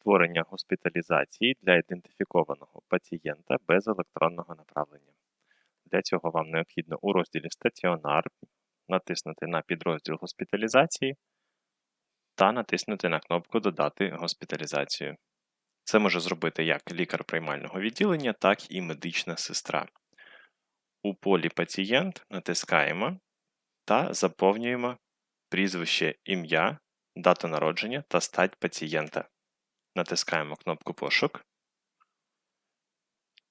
створення госпіталізації для ідентифікованого пацієнта без електронного направлення. Для цього вам необхідно у розділі Стаціонар натиснути на підрозділ госпіталізації та натиснути на кнопку Додати госпіталізацію. Це може зробити як лікар приймального відділення, так і медична сестра. У полі Пацієнт натискаємо та заповнюємо прізвище, ім'я, дату народження та стать пацієнта. Натискаємо кнопку Пошук.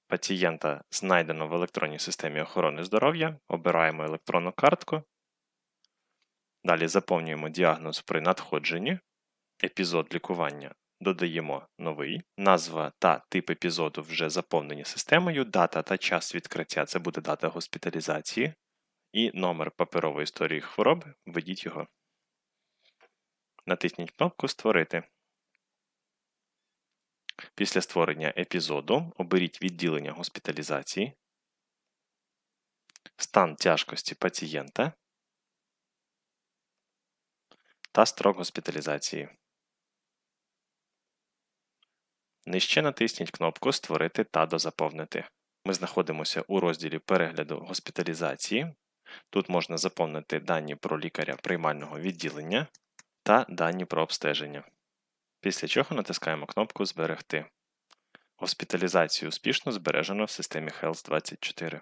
Пацієнта знайдено в електронній системі охорони здоров'я. Обираємо електронну картку. Далі заповнюємо діагноз при надходженні, епізод лікування. Додаємо новий, назва та тип епізоду вже заповнені системою, дата та час відкриття це буде дата госпіталізації, і номер паперової історії хвороби, введіть його. Натисніть кнопку Створити. Після створення епізоду оберіть відділення госпіталізації, стан тяжкості пацієнта та строк госпіталізації. Нижче натисніть кнопку Створити та дозаповнити. Ми знаходимося у розділі перегляду госпіталізації. Тут можна заповнити дані про лікаря приймального відділення та дані про обстеження. Після чого натискаємо кнопку Зберегти. Госпіталізацію успішно збережено в системі Health 24.